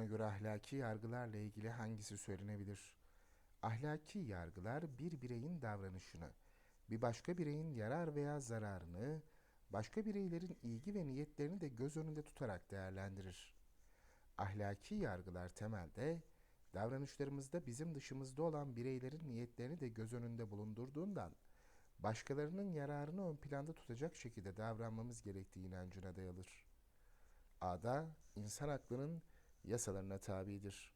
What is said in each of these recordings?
Buna göre ahlaki yargılarla ilgili hangisi söylenebilir? Ahlaki yargılar bir bireyin davranışını, bir başka bireyin yarar veya zararını, başka bireylerin ilgi ve niyetlerini de göz önünde tutarak değerlendirir. Ahlaki yargılar temelde davranışlarımızda bizim dışımızda olan bireylerin niyetlerini de göz önünde bulundurduğundan başkalarının yararını ön planda tutacak şekilde davranmamız gerektiği inancına dayalıdır. A'da insan aklının yasalarına tabidir.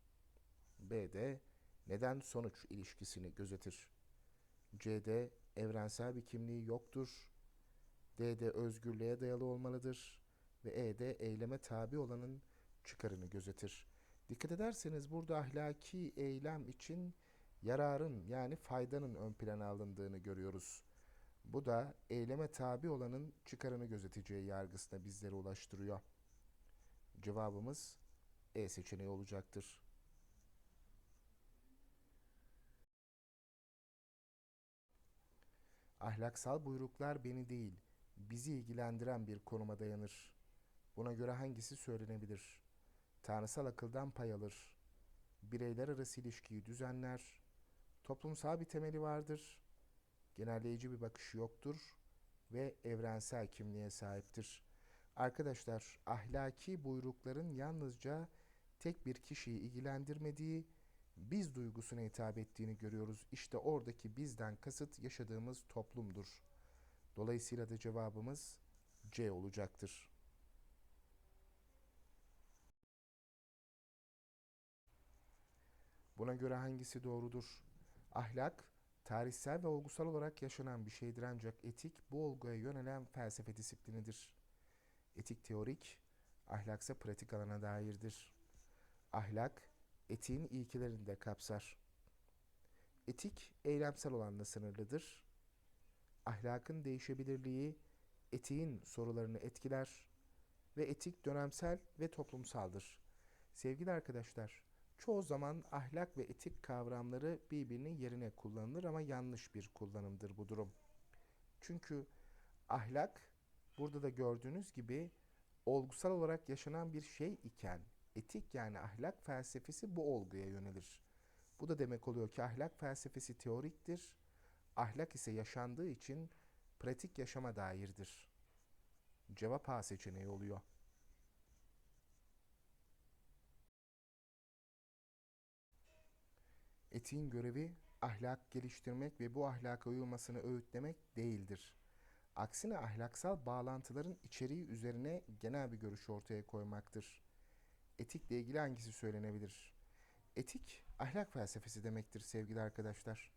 B'de neden sonuç ilişkisini gözetir. C'de evrensel bir kimliği yoktur. D'de özgürlüğe dayalı olmalıdır. Ve E'de eyleme tabi olanın çıkarını gözetir. Dikkat ederseniz burada ahlaki eylem için yararın yani faydanın ön plana alındığını görüyoruz. Bu da eyleme tabi olanın çıkarını gözeteceği yargısına bizleri ulaştırıyor. Cevabımız E seçeneği olacaktır. Ahlaksal buyruklar beni değil, bizi ilgilendiren bir konuma dayanır. Buna göre hangisi söylenebilir? Tanrısal akıldan pay alır. Bireyler arası ilişkiyi düzenler. Toplumsal bir temeli vardır. Genelleyici bir bakışı yoktur ve evrensel kimliğe sahiptir. Arkadaşlar, ahlaki buyrukların yalnızca tek bir kişiyi ilgilendirmediği, biz duygusuna hitap ettiğini görüyoruz. İşte oradaki bizden kasıt yaşadığımız toplumdur. Dolayısıyla da cevabımız C olacaktır. Buna göre hangisi doğrudur? Ahlak, tarihsel ve olgusal olarak yaşanan bir şeydir ancak etik bu olguya yönelen felsefe disiplinidir. Etik teorik, ahlaksa pratik alana dairdir. Ahlak, etiğin ilkelerini de kapsar. Etik, eylemsel olanla sınırlıdır. Ahlakın değişebilirliği, etiğin sorularını etkiler ve etik dönemsel ve toplumsaldır. Sevgili arkadaşlar, çoğu zaman ahlak ve etik kavramları birbirinin yerine kullanılır ama yanlış bir kullanımdır bu durum. Çünkü ahlak burada da gördüğünüz gibi olgusal olarak yaşanan bir şey iken etik yani ahlak felsefesi bu olguya yönelir. Bu da demek oluyor ki ahlak felsefesi teoriktir, ahlak ise yaşandığı için pratik yaşama dairdir. Cevap A seçeneği oluyor. Etiğin görevi ahlak geliştirmek ve bu ahlaka uyulmasını öğütlemek değildir. Aksine ahlaksal bağlantıların içeriği üzerine genel bir görüş ortaya koymaktır. Etikle ilgili hangisi söylenebilir? Etik, ahlak felsefesi demektir sevgili arkadaşlar.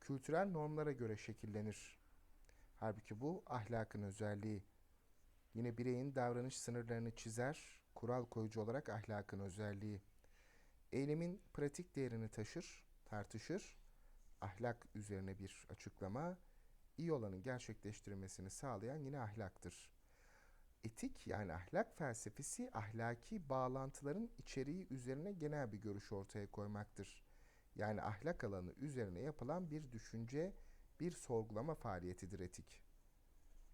Kültürel normlara göre şekillenir. Halbuki bu ahlakın özelliği. Yine bireyin davranış sınırlarını çizer, kural koyucu olarak ahlakın özelliği. Eylemin pratik değerini taşır, tartışır. Ahlak üzerine bir açıklama, iyi olanın gerçekleştirilmesini sağlayan yine ahlaktır. Etik yani ahlak felsefesi ahlaki bağlantıların içeriği üzerine genel bir görüş ortaya koymaktır. Yani ahlak alanı üzerine yapılan bir düşünce, bir sorgulama faaliyetidir etik.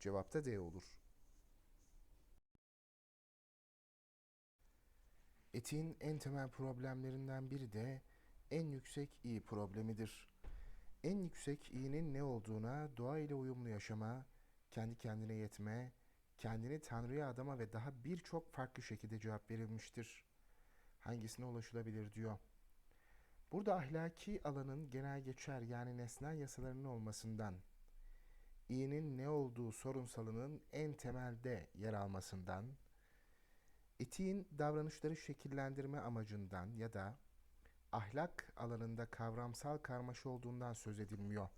Cevapta D olur. Etiğin en temel problemlerinden biri de en yüksek iyi problemidir. En yüksek iyinin ne olduğuna doğa ile uyumlu yaşama, kendi kendine yetme, kendini Tanrı'ya adama ve daha birçok farklı şekilde cevap verilmiştir. Hangisine ulaşılabilir diyor. Burada ahlaki alanın genel geçer yani nesnel yasalarının olmasından, iyinin ne olduğu sorunsalının en temelde yer almasından, etiğin davranışları şekillendirme amacından ya da ahlak alanında kavramsal karmaşa olduğundan söz edilmiyor.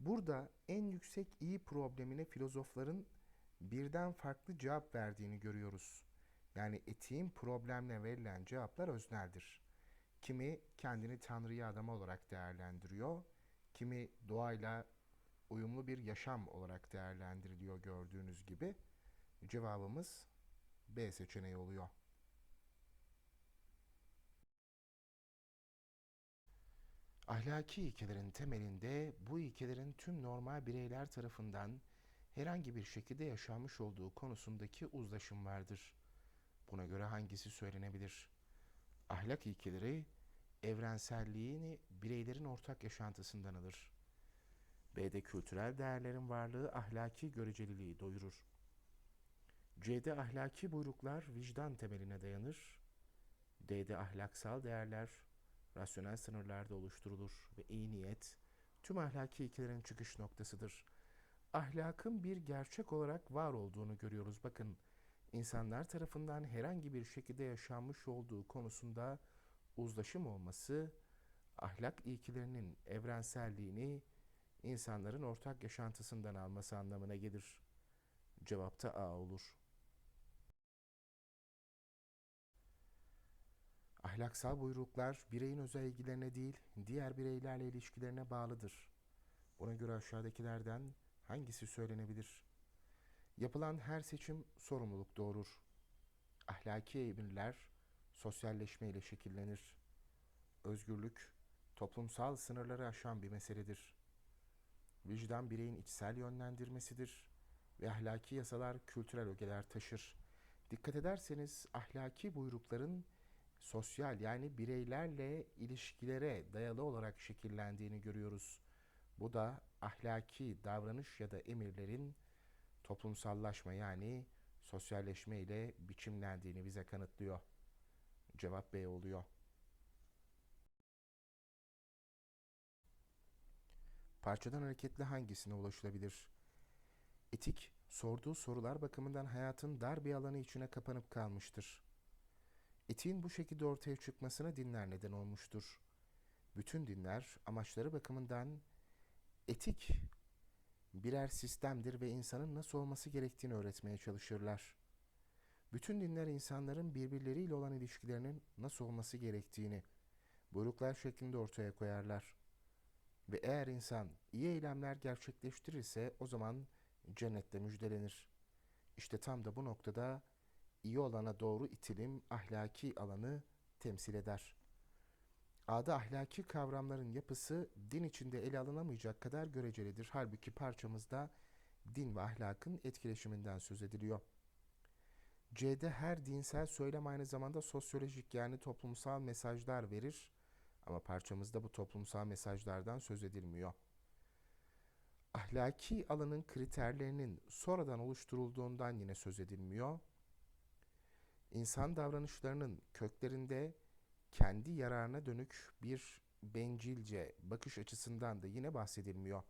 Burada en yüksek iyi problemine filozofların birden farklı cevap verdiğini görüyoruz. Yani etiğin problemine verilen cevaplar özneldir. Kimi kendini Tanrı'ya adam olarak değerlendiriyor, kimi doğayla uyumlu bir yaşam olarak değerlendiriliyor gördüğünüz gibi. Cevabımız B seçeneği oluyor. Ahlaki ilkelerin temelinde bu ilkelerin tüm normal bireyler tarafından herhangi bir şekilde yaşanmış olduğu konusundaki uzlaşım vardır. Buna göre hangisi söylenebilir? Ahlak ilkeleri evrenselliğini bireylerin ortak yaşantısından alır. B'de kültürel değerlerin varlığı ahlaki göreceliliği doyurur. C'de ahlaki buyruklar vicdan temeline dayanır. D'de ahlaksal değerler rasyonel sınırlarda oluşturulur ve iyi niyet tüm ahlaki ilkelerin çıkış noktasıdır. Ahlakın bir gerçek olarak var olduğunu görüyoruz. Bakın insanlar tarafından herhangi bir şekilde yaşanmış olduğu konusunda uzlaşım olması ahlak ilkelerinin evrenselliğini insanların ortak yaşantısından alması anlamına gelir. Cevapta A olur. Ahlaksal buyruklar bireyin özel ilgilerine değil, diğer bireylerle ilişkilerine bağlıdır. Buna göre aşağıdakilerden hangisi söylenebilir? Yapılan her seçim sorumluluk doğurur. Ahlaki emirler sosyalleşme ile şekillenir. Özgürlük toplumsal sınırları aşan bir meseledir. Vicdan bireyin içsel yönlendirmesidir ve ahlaki yasalar kültürel ögeler taşır. Dikkat ederseniz ahlaki buyrukların sosyal yani bireylerle ilişkilere dayalı olarak şekillendiğini görüyoruz. Bu da ahlaki davranış ya da emirlerin toplumsallaşma yani sosyalleşme ile biçimlendiğini bize kanıtlıyor. Cevap B oluyor. Parçadan hareketle hangisine ulaşılabilir? Etik, sorduğu sorular bakımından hayatın dar bir alanı içine kapanıp kalmıştır. Etiğin bu şekilde ortaya çıkmasına dinler neden olmuştur. Bütün dinler amaçları bakımından etik birer sistemdir ve insanın nasıl olması gerektiğini öğretmeye çalışırlar. Bütün dinler insanların birbirleriyle olan ilişkilerinin nasıl olması gerektiğini buyruklar şeklinde ortaya koyarlar. Ve eğer insan iyi eylemler gerçekleştirirse o zaman cennette müjdelenir. İşte tam da bu noktada iyi olana doğru itilim ahlaki alanı temsil eder. A'da ahlaki kavramların yapısı din içinde ele alınamayacak kadar görecelidir. Halbuki parçamızda din ve ahlakın etkileşiminden söz ediliyor. C'de her dinsel söylem aynı zamanda sosyolojik yani toplumsal mesajlar verir ama parçamızda bu toplumsal mesajlardan söz edilmiyor. Ahlaki alanın kriterlerinin sonradan oluşturulduğundan yine söz edilmiyor. İnsan davranışlarının köklerinde kendi yararına dönük bir bencilce bakış açısından da yine bahsedilmiyor.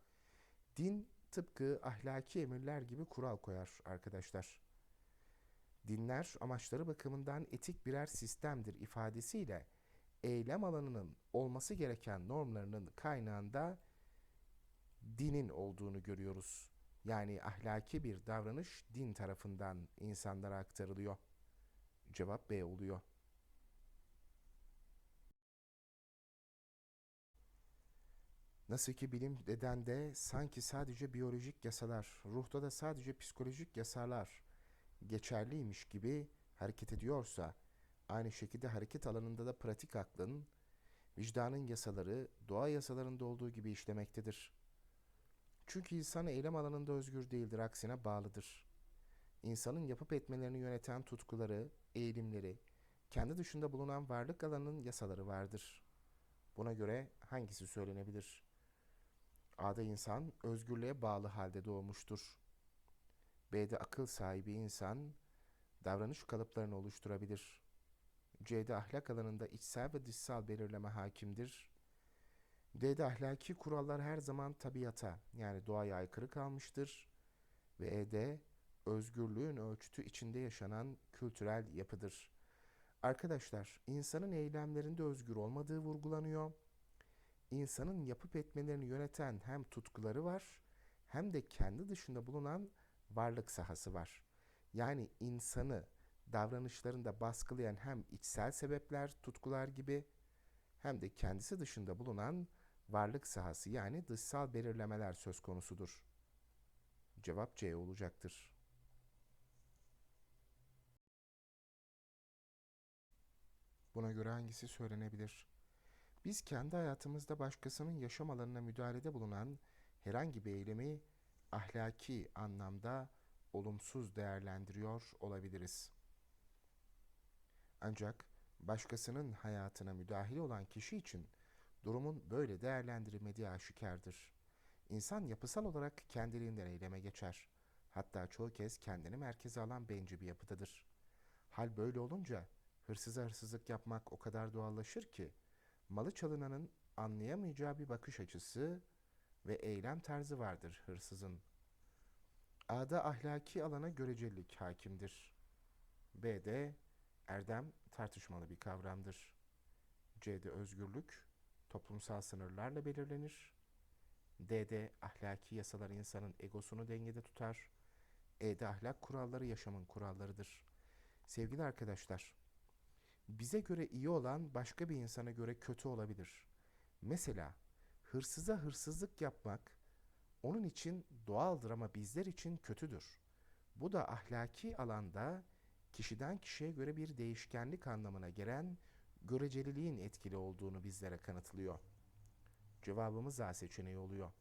Din tıpkı ahlaki emirler gibi kural koyar arkadaşlar. Dinler amaçları bakımından etik birer sistemdir ifadesiyle eylem alanının olması gereken normlarının kaynağında dinin olduğunu görüyoruz. Yani ahlaki bir davranış din tarafından insanlara aktarılıyor. Cevap B oluyor. Nasıl ki bilim bedende sanki sadece biyolojik yasalar, ruhta da sadece psikolojik yasalar geçerliymiş gibi hareket ediyorsa, aynı şekilde hareket alanında da pratik aklın, vicdanın yasaları doğa yasalarında olduğu gibi işlemektedir. Çünkü insan eylem alanında özgür değildir, aksine bağlıdır. İnsanın yapıp etmelerini yöneten tutkuları, eğilimleri, kendi dışında bulunan varlık alanının yasaları vardır. Buna göre hangisi söylenebilir? A'da insan özgürlüğe bağlı halde doğmuştur. B'de akıl sahibi insan davranış kalıplarını oluşturabilir. C'de ahlak alanında içsel ve dışsal belirleme hakimdir. D'de ahlaki kurallar her zaman tabiata yani doğaya aykırı kalmıştır. Ve E'de özgürlüğün ölçütü içinde yaşanan kültürel yapıdır. Arkadaşlar, insanın eylemlerinde özgür olmadığı vurgulanıyor. İnsanın yapıp etmelerini yöneten hem tutkuları var hem de kendi dışında bulunan varlık sahası var. Yani insanı davranışlarında baskılayan hem içsel sebepler, tutkular gibi hem de kendisi dışında bulunan varlık sahası yani dışsal belirlemeler söz konusudur. Cevap C olacaktır. Buna göre hangisi söylenebilir? Biz kendi hayatımızda başkasının yaşam alanına müdahalede bulunan herhangi bir eylemi ahlaki anlamda olumsuz değerlendiriyor olabiliriz. Ancak Başkasının hayatına müdahil olan kişi için durumun böyle değerlendirilmediği aşikardır. İnsan yapısal olarak kendiliğinden eyleme geçer. Hatta çoğu kez kendini merkeze alan bencil bir yapıdadır. Hal böyle olunca hırsıza hırsızlık yapmak o kadar doğallaşır ki malı çalınanın anlayamayacağı bir bakış açısı ve eylem tarzı vardır hırsızın. A'da ahlaki alana görecelilik hakimdir. B'de erdem tartışmalı bir kavramdır. C'de özgürlük toplumsal sınırlarla belirlenir. D'de ahlaki yasalar insanın egosunu dengede tutar. E'de ahlak kuralları yaşamın kurallarıdır. Sevgili arkadaşlar, bize göre iyi olan başka bir insana göre kötü olabilir. Mesela hırsıza hırsızlık yapmak onun için doğaldır ama bizler için kötüdür. Bu da ahlaki alanda kişiden kişiye göre bir değişkenlik anlamına gelen göreceliliğin etkili olduğunu bizlere kanıtlıyor. Cevabımız A seçeneği oluyor.